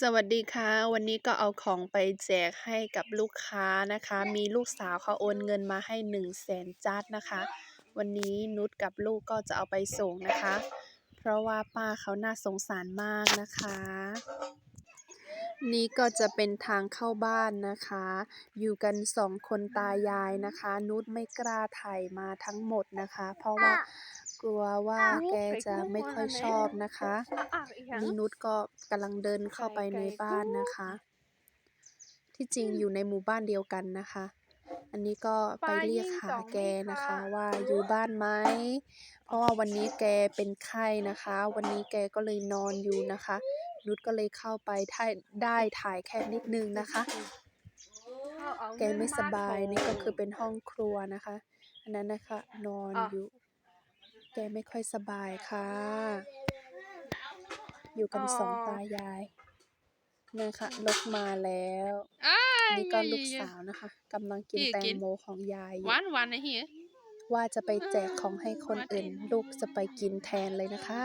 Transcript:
สวัสดีค่ะ วันนี้ก็เอาของไปแจกให้กับลูกค้านะคะ มีลูกสาวเขาโอนเงินมาให้100,000จัดนะคะ วันนี้นุชกับลูกก็จะเอาไปส่งนะคะ เพราะว่าป้าเขาน่าสงสารมากนะคะ นี่ก็จะเป็นทางเข้าบ้านนะคะ อยู่กันสองคนตายายนะคะ นุชไม่กล้าถ่ายมาทั้งหมดนะคะ เพราะว่า กลัวว่าแกจะไม่ค่อยชอบนะคะนี่นุชก็กำลังเดินเข้าไปในบ้านนะคะ ที่จริงอยู่ในหมู่บ้านเดียวกันนะคะ อันนี้ก็ไปเรียกหาแกนะคะ ว่าอยู่บ้านไหมเพราะว่าวันนี้แกเป็นไข้นะคะ วันนี้แกก็เลยนอนอยู่นะคะ นุชก็เลยเข้าไปถ่ายได้ถ่ายแค่นิดนึงนะคะแกไม่สบายนี่ก็คือเป็นห้องครัวนะคะ อันนั้นนะคะ นอนอยู่ แกไม่ค่อยสบายค่ะ อยู่กันสองตายายนะคะนกมาแล้ว Ai, นี่ก็ ai, ลูก ai, สาวนะคะกำลังกินนี่แตกิงนโมของยายอยู่ One one here. ว่าจะไปแจกของให้คนอื่น ลูกจะไปกินแทนเลยนะคะ